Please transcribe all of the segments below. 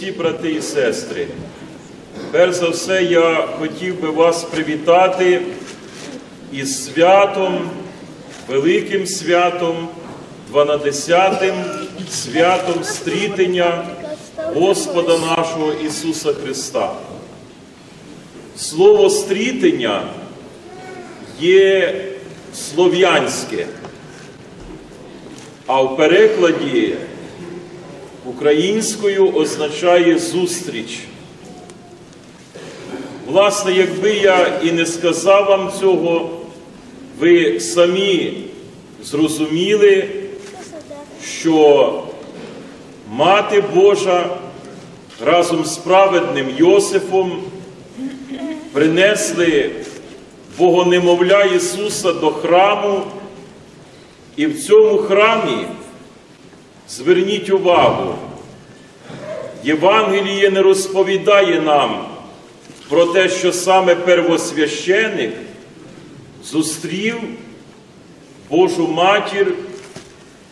Христі, брати і сестри, перш за все я хотів би вас привітати із святом, великим святом, дванадесятим святом стрітення Господа нашого Ісуса Христа. Слово стрітення є слов'янське, а в перекладі українською означає зустріч. Власне, якби я і не сказав вам цього, ви самі зрозуміли, що Мати Божа разом з праведним Йосифом принесли Богонемовля Ісуса до храму, і в цьому храмі Зверніть увагу, Євангеліє не розповідає нам про те, що саме первосвященик зустрів Божу матір,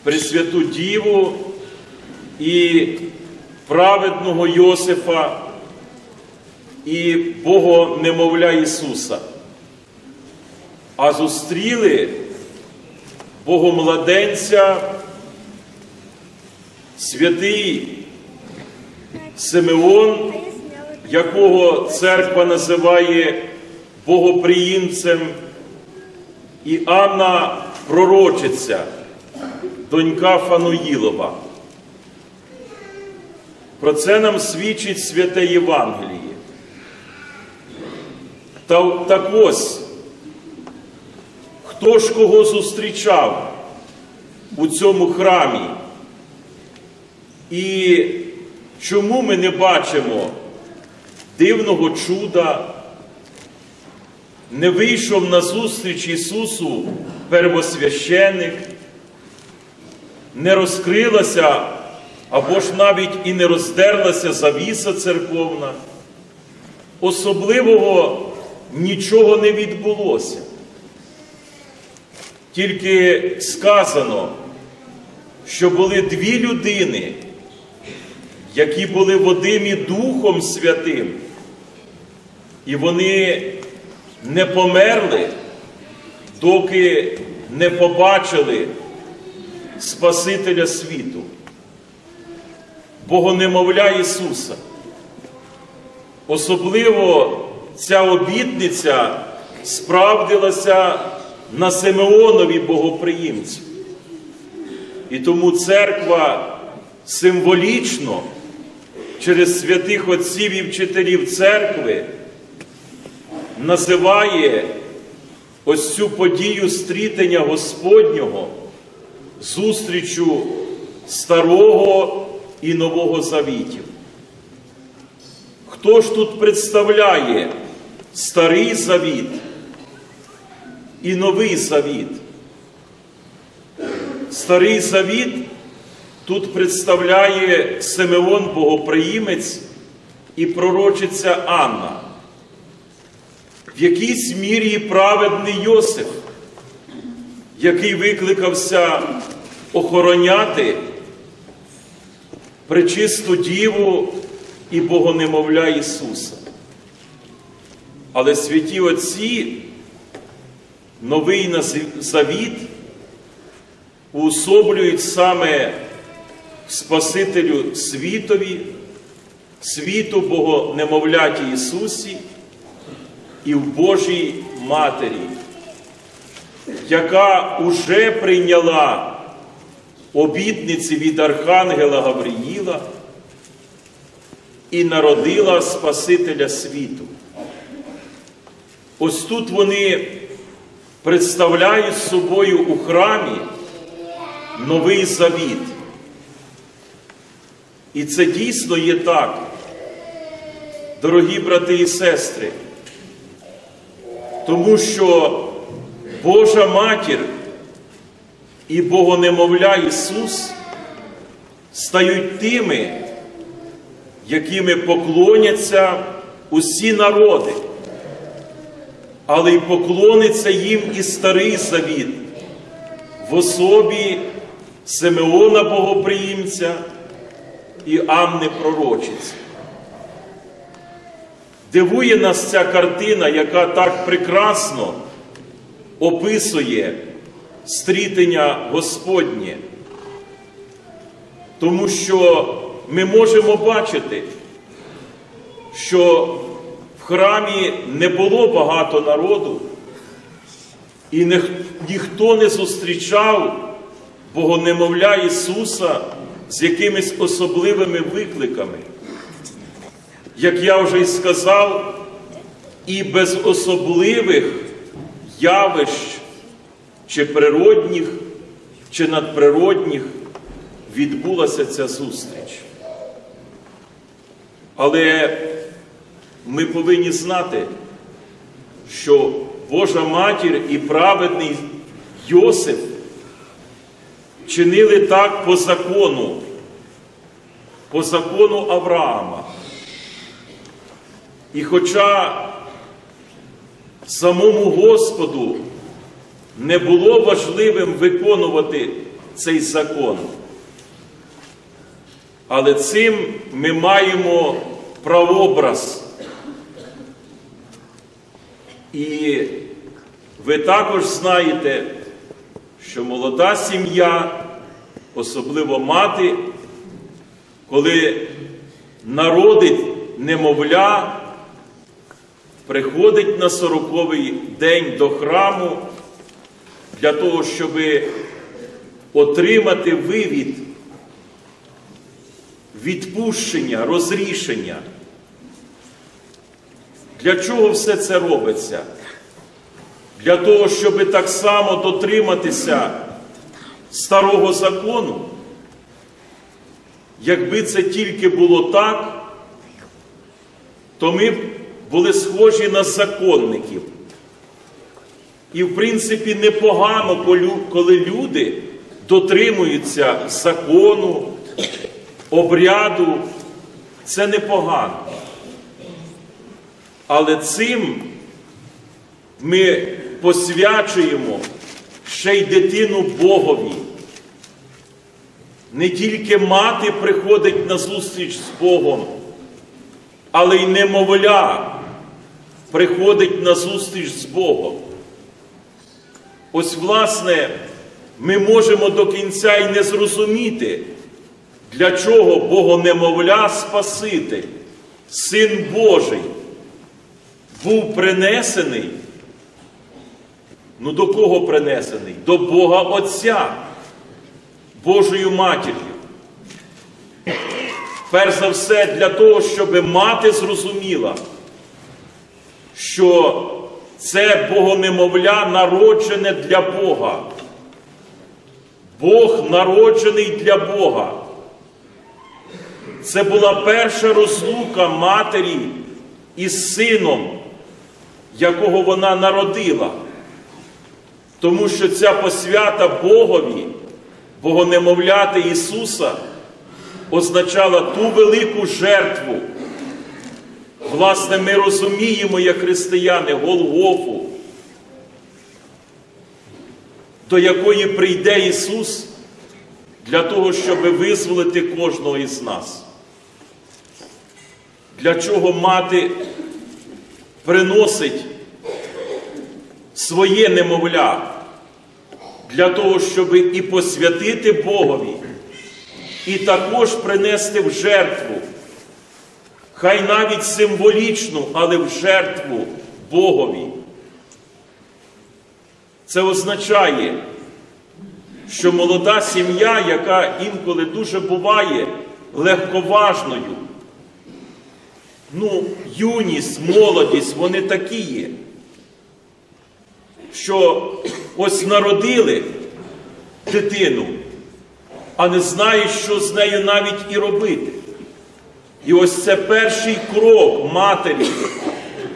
Пресвяту Діву і праведного Йосифа і Богонемовля Ісуса, а зустріли Богомладенця святий Симеон, якого церква називає богоприємцем, і Анна пророчиця, донька Фануїлова. Про це нам свідчить святе Євангеліє. Та так ось, хто ж кого зустрічав у цьому храмі? І чому ми не бачимо дивного чуда, не вийшов на зустріч Ісусу первосвященик, не розкрилася або ж навіть і не роздерлася завіса церковна. Особливого нічого не відбулося. Тільки сказано, що були дві людини які були водимі Духом Святим, і вони не померли, доки не побачили Спасителя світу, Богонемовля Ісуса. Особливо ця обітниця справдилася на Симеонові богоприємцю. І тому церква символічно через святих отців і вчителів церкви називає ось цю подію стрітення Господнього зустрічю Старого і Нового Завітів. Хто ж тут представляє Старий Завіт і Новий Завіт? Старий Завіт Тут представляє Симеон Богоприємець і пророчиця Анна. В якійсь мірі праведний Йосиф, який викликався охороняти пречисту Діву і Богонемовля Ісуса. Але святі Отці, новий завіт уособлюють саме Спасителю світові, світу Богонемовляті Ісусі і в Божій Матері, яка уже прийняла обітниці від Архангела Гавриїла і народила Спасителя світу. Ось тут вони представляють собою у храмі новий завіт. І це дійсно є так, дорогі брати і сестри, тому що Божа Матір і Богонемовля Ісус стають тими, якими поклоняться усі народи, але й поклониться їм і старий завіт в особі Симеона Богоприємця і Амни пророчиці. Дивує нас ця картина, яка так прекрасно описує стрітення Господнє. Тому що ми можемо бачити, що в храмі не було багато народу, і ніхто не зустрічав Богонемовля Ісуса з якимись особливими викликами. Як я вже й сказав, і без особливих явищ, чи природних, чи надприродних відбулася ця зустріч. Але ми повинні знати, що Божа матір і праведний Йосип чинили так по закону, по закону Авраама. І хоча самому Господу не було важливим виконувати цей закон, але цим ми маємо прообраз. І ви також знаєте, що молода сім'я, особливо мати, коли народить немовля, приходить на сороковий день до храму для того, щоб отримати вивід, відпущення, розрішення. Для чого все це робиться? Для того, щоб так само дотриматися старого закону. Якби це тільки було так, то ми б були схожі на законників. І, в принципі, непогано, коли люди дотримуються закону, обряду. Це непогано. Але цим ми посвячуємо ще й дитину Богові. Не тільки мати приходить на зустріч з Богом, але й немовля приходить на зустріч з Богом. Ось, власне, ми можемо до кінця й не зрозуміти, для чого Богонемовля Спаситель, Син Божий, був принесений. Ну до кого принесений? До Бога Отця, Божою матір'ю. Перш за все, для того, щоб мати зрозуміла, що це Богонемовля народжене для Бога. Бог народжений для Бога. Це була перша розлука матері із сином, якого вона народила. Тому що ця посвята Богові, Богонемовляти Ісуса, означала ту велику жертву. Власне, ми розуміємо, як християни, Голгофу, до якої прийде Ісус для того, щоб визволити кожного із нас. Для чого мати приносить своє немовля, для того, щоб і посвятити Богові, і також принести в жертву, хай навіть символічну, але в жертву Богові. Це означає, що молода сім'я, яка інколи дуже буває легковажною, ну, юність, молодість, вони такі є, що ось народили дитину, а не знають, що з нею навіть і робити. І ось це перший крок матері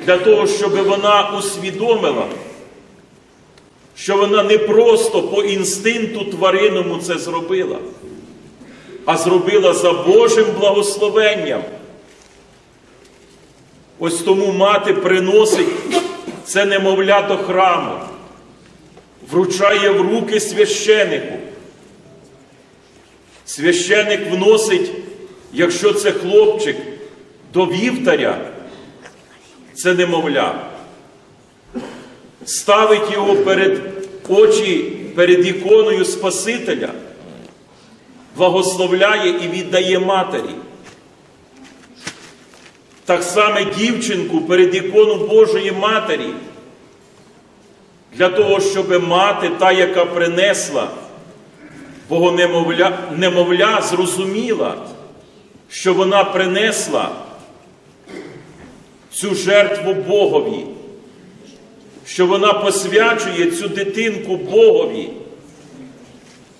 для того, щоб вона усвідомила, що вона не просто по інстинкту тваринному це зробила, а зробила за Божим благословенням. Ось тому мати приносить це немовля до храму, вручає в руки священику. Священик вносить якщо це хлопчик до вівтаря, це немовля, ставить його перед очі, перед іконою Спасителя, благословляє і віддає матері. Так само дівчинку перед ікону Божої Матері, для того, щоб мати, та, яка принесла Бого немовля, немовля, зрозуміла, що вона принесла цю жертву Богові, що вона посвячує цю дитинку Богові,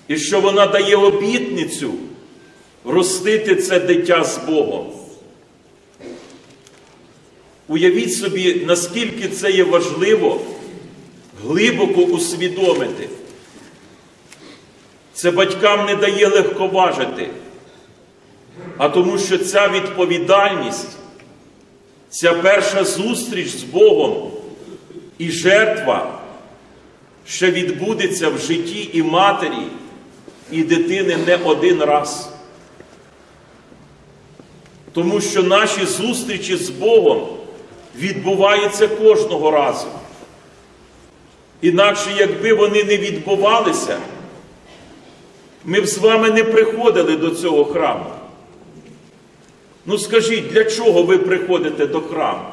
і що вона дає обітницю ростити це дитя з Богом. Уявіть собі, наскільки це є важливо глибоко усвідомити. Це батькам не дає легковажити, а тому, що ця відповідальність, ця перша зустріч з Богом і жертва ще відбудеться в житті і матері, і дитини не один раз. Тому що наші зустрічі з Богом відбуваються кожного разу. Інакше, якби вони не відбувалися, ми б з вами не приходили до цього храму. Ну скажіть, для чого ви приходите до храму?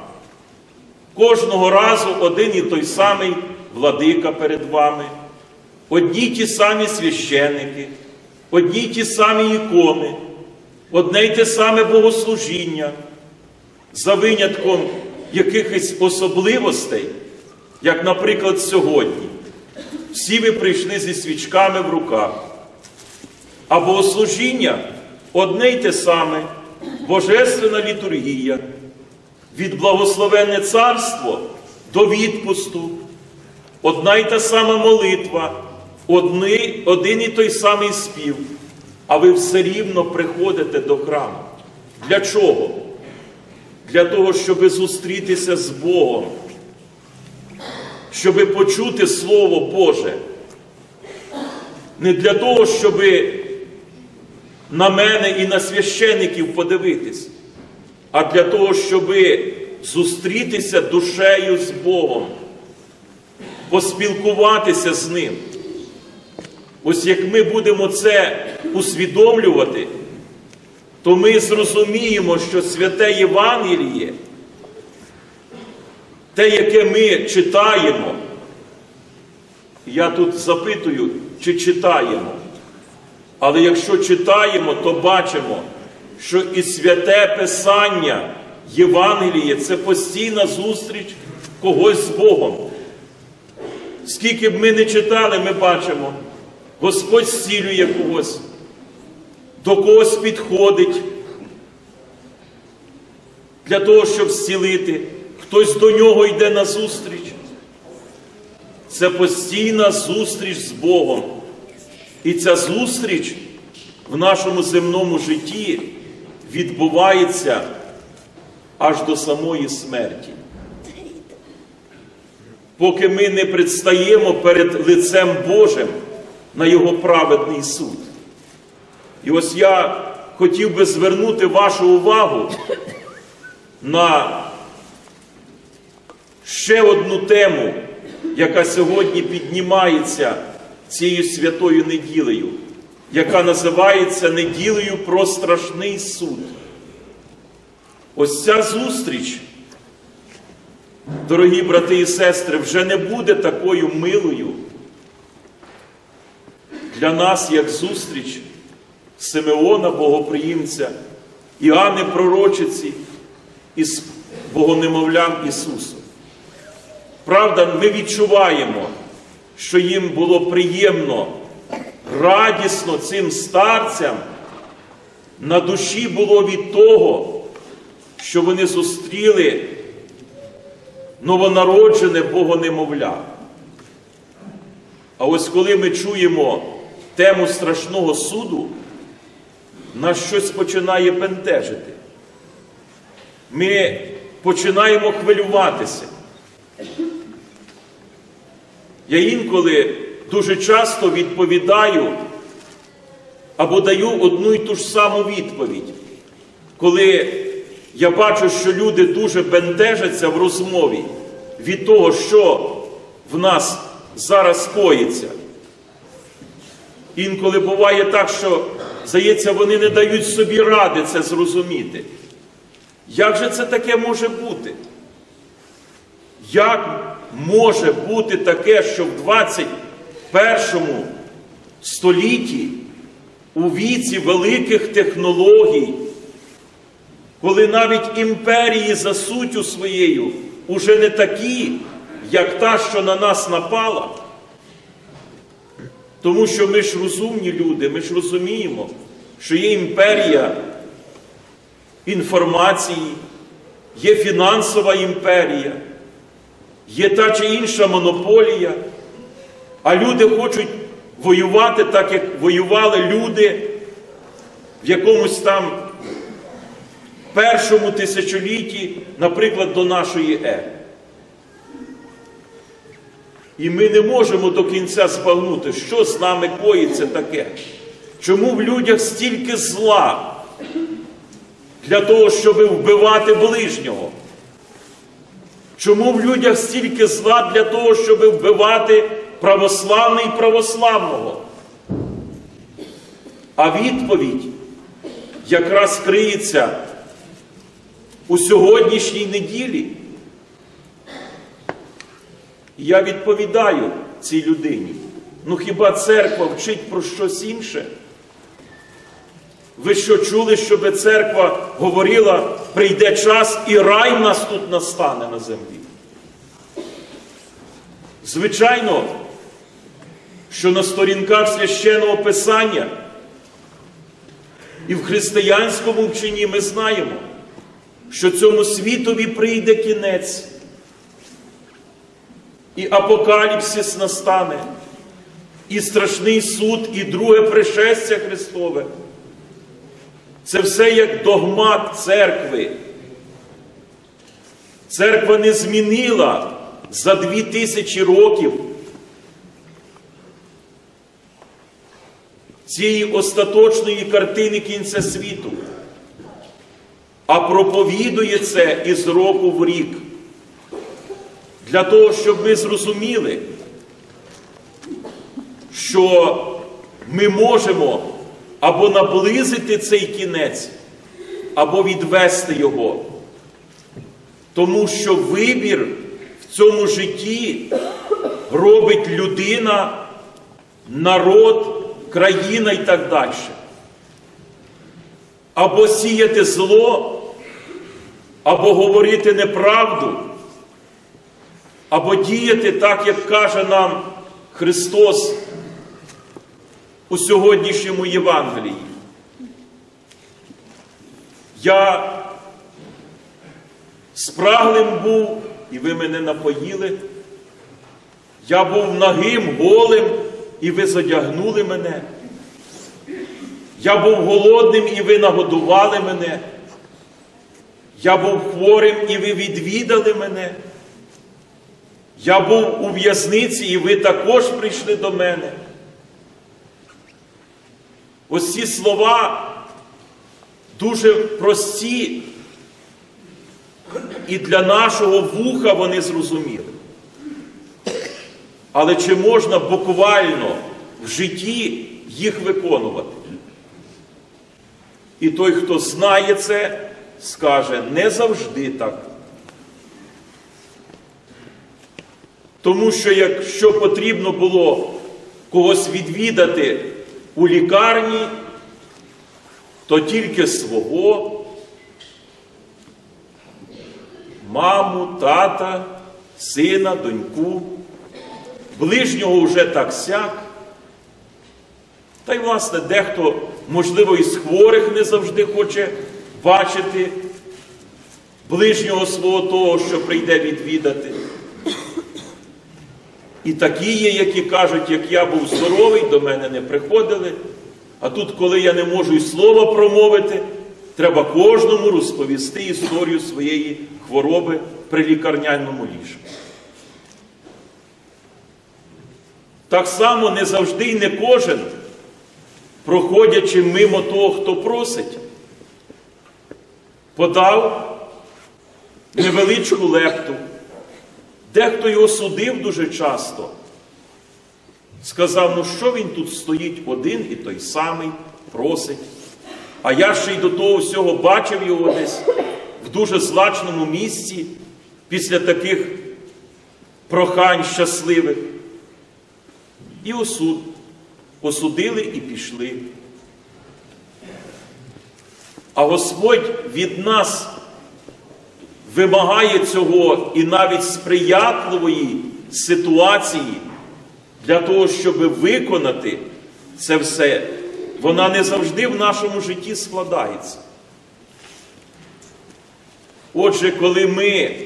Кожного разу один і той самий владика перед вами, одні ті самі священники, одні ті самі ікони, одне й те саме богослужіння, за винятком якихось особливостей, як, наприклад, сьогодні. Всі ви прийшли зі свічками в руках. А богослужіння одне й те саме, божественна літургія, від благословенне царство до відпусту, одна й та сама молитва, одни, один і той самий спів, а ви все рівно приходите до храму. Для чого? Для того, щоб зустрітися з Богом, щоб почути Слово Боже. Не для того, щоб на мене і на священиків подивитись, а для того, щоб зустрітися душею з Богом, поспілкуватися з Ним. Ось як ми будемо це усвідомлювати, то ми зрозуміємо, що святе Євангеліє, те, яке ми читаємо, я тут запитую, чи читаємо. Але якщо читаємо, то бачимо, що і святе Писання Євангеліє це постійна зустріч когось з Богом. Скільки б ми не читали, ми бачимо, Господь зцілює когось, до когось підходить для того, щоб зцілити, хтось до нього йде на зустріч. Це постійна зустріч з Богом. І ця зустріч в нашому земному житті відбувається аж до самої смерті. Поки ми не предстаємо перед лицем Божим на Його праведний суд. І ось я хотів би звернути вашу увагу на ще одну тему, яка сьогодні піднімається цією святою неділею, яка називається неділею про страшний суд. Ось ця зустріч, дорогі брати і сестри, вже не буде такою милою для нас, як зустріч Симеона Богоприємця, Іоанни Пророчиці із Богонемовлям Ісусом. Правда, ми відчуваємо, що їм було приємно, радісно цим старцям, на душі було від того, що вони зустріли новонароджене Богонемовля. А ось коли ми чуємо тему страшного суду, нас щось починає бентежити. Ми починаємо хвилюватися. Я інколи дуже часто відповідаю або даю одну і ту ж саму відповідь. коли я бачу, що люди дуже бентежаться в розмові від того, що в нас зараз коїться. Інколи буває так, що, здається, вони не дають собі ради це зрозуміти. Як же це таке може бути? Як може бути таке, що в 21 столітті у віці великих технологій, коли навіть імперії за суттю своєю уже не такі, як та, що на нас напала, тому що ми ж розумні люди, ми ж розуміємо, що є імперія інформації, є фінансова імперія, є та чи інша монополія, а люди хочуть воювати так, як воювали люди в якомусь там першому тисячолітті, наприклад, до нашої ери. І ми не можемо до кінця збагнути, що з нами коїться таке. Чому в людях стільки зла для того, щоб вбивати ближнього? Чому в людях стільки зла для того, щоб вбивати православний і православного? А відповідь якраз криється у сьогоднішній неділі. Я відповідаю цій людині. Ну хіба церква вчить про щось інше? Ви що чули, щоб церква говорила, прийде час і рай нас тут настане на землі? Звичайно, що на сторінках священного Писання і в християнському вченні ми знаємо, що цьому світові прийде кінець, і апокаліпсис настане, і страшний суд, і друге пришестя Христове. Це все як догмат церкви. Церква не змінила за дві тисячі років цієї остаточної картини кінця світу, а проповідує це із року в рік. Для того, щоб ми зрозуміли, що ми можемо або наблизити цей кінець, або відвести його. Тому що вибір в цьому житті робить людина, народ, країна і так далі. Або сіяти зло, або говорити неправду, або діяти так, як каже нам Христос у сьогоднішньому Євангелії. Я спраглим був, і ви мене напоїли. Я був нагим, голим, і ви задягнули мене. Я був голодним, і ви нагодували мене. Я був хворим, і ви відвідали мене. Я був у в'язниці, і ви також прийшли до мене. Ось ці слова дуже прості, і для нашого вуха вони зрозуміли. Але чи можна буквально в житті їх виконувати? І той, хто знає це, скаже, не завжди так. Тому що якщо потрібно було когось відвідати у лікарні, то тільки свого, маму, тата, сина, доньку, ближнього вже так сяк. Та й, власне, дехто, можливо, із хворих не завжди хоче бачити ближнього свого того, що прийде відвідати. І такі є, які кажуть, як я був здоровий, до мене не приходили. А тут, коли я не можу і слова промовити, треба кожному розповісти історію своєї хвороби при лікарняному ліжку. Так само не завжди і не кожен, проходячи мимо того, хто просить, подав невеличку лепту. Дехто його судив дуже часто. Сказав, ну що він тут стоїть один і той самий, просить. А я ще й до того всього бачив його десь в дуже злачному місці після таких прохань щасливих. І осуд. Осудили і пішли. А Господь від нас вимагає цього і навіть сприятливої ситуації для того, щоб виконати це все. Вона не завжди в нашому житті складається. Отже, коли ми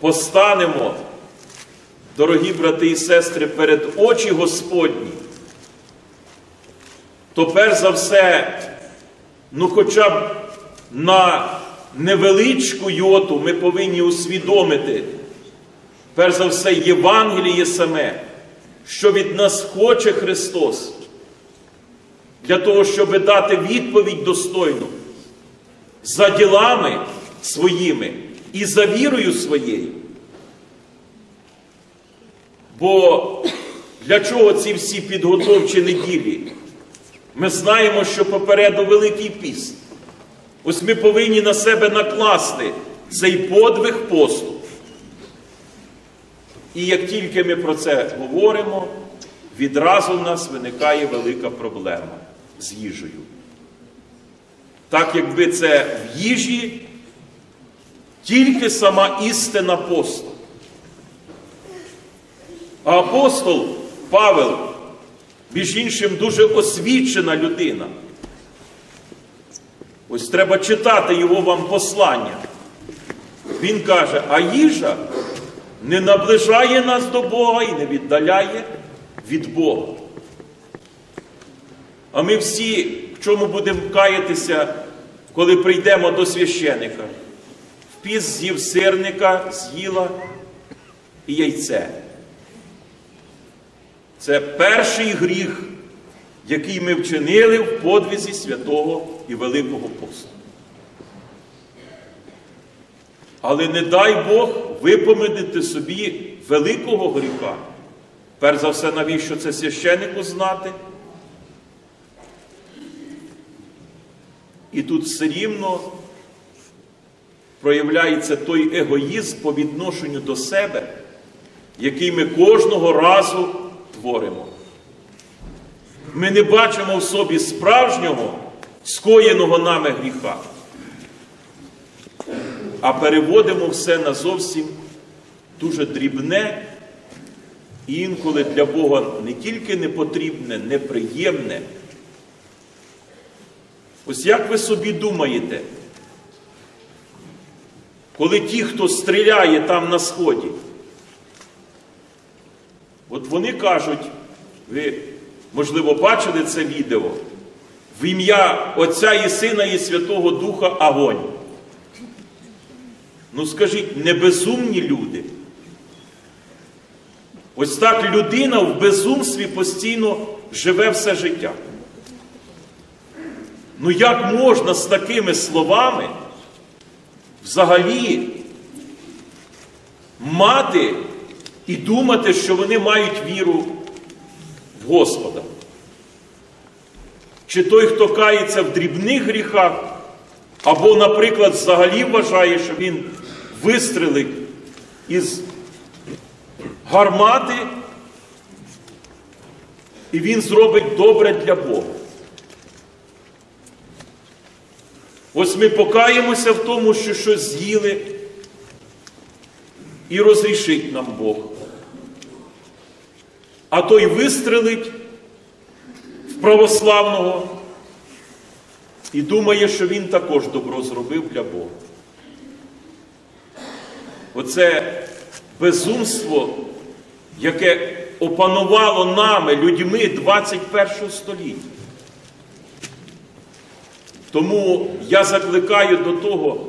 постанемо, дорогі брати і сестри, перед очі Господні, то перш за все, ну хоча б на невеличку йоту ми повинні усвідомити, перш за все, Євангеліє саме, що від нас хоче Христос, для того, щоб дати відповідь достойну за ділами своїми і за вірою своєю. Бо для чого ці всі підготовчі неділі? Ми знаємо, що попереду Великий піст. Ось ми повинні на себе накласти цей подвиг посту. І як тільки ми про це говоримо, відразу в нас виникає велика проблема з їжею. Так, якби це в їжі тільки сама істина посту. А апостол Павел, між іншим, дуже освічена людина. Ось треба читати його вам послання. Він каже, а їжа не наближає нас до Бога і не віддаляє від Бога. А ми всі в чому будемо каятися, коли прийдемо до священика? В піс з'їв сирника, з'їла і яйце. Це перший гріх, який ми вчинили в подвізі святого і Великого посту. Але не дай Бог випоминити собі великого гріха. Перш за все, навіщо це священнику знати? І тут все рівно проявляється той егоїзм по відношенню до себе, який ми кожного разу творимо. Ми не бачимо в собі справжнього скоєного нами гріха, а переводимо все на зовсім дуже дрібне і інколи для Бога не тільки непотрібне, неприємне. Ось як ви собі думаєте, коли ті, хто стріляє там на сході, от вони кажуть, ви, можливо, бачили це відео, в ім'я Отця і Сина і Святого Духа огонь. Ну скажіть, не безумні люди. Ось так людина в безумстві постійно живе все життя. Ну як можна з такими словами взагалі мати і думати, що вони мають віру в Господа? Чи той, хто кається в дрібних гріхах, або, наприклад, взагалі вважає, що він вистрелить із гармати, і він зробить добре для Бога. Ось ми покаємося в тому, що щось з'їли, і розрішить нам Бог. А той вистрелить православного і думає, що він також добро зробив для Бога. Оце безумство, яке опанувало нами, людьми 21 століття. Тому я закликаю до того,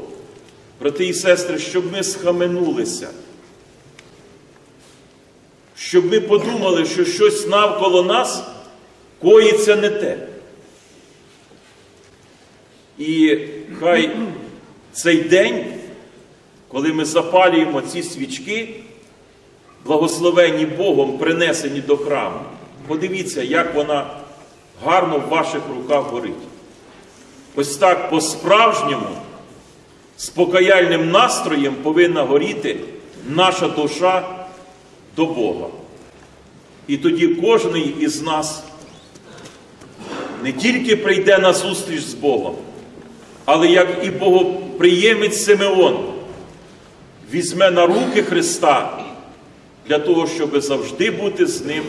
брати і сестри, щоб ми схаменулися, щоб ми подумали, що щось навколо нас коїться не те. І хай Цей день, коли ми запалюємо ці свічки, благословені Богом, принесені до храму. Подивіться, як вона гарно в ваших руках горить. Ось так по-справжньому, з покаяльним настроєм повинна горіти наша душа до Бога. І тоді кожен із нас не тільки прийде на зустріч з Богом, але як і богоприємець Симеон візьме на руки Христа для того, щоб завжди бути з ним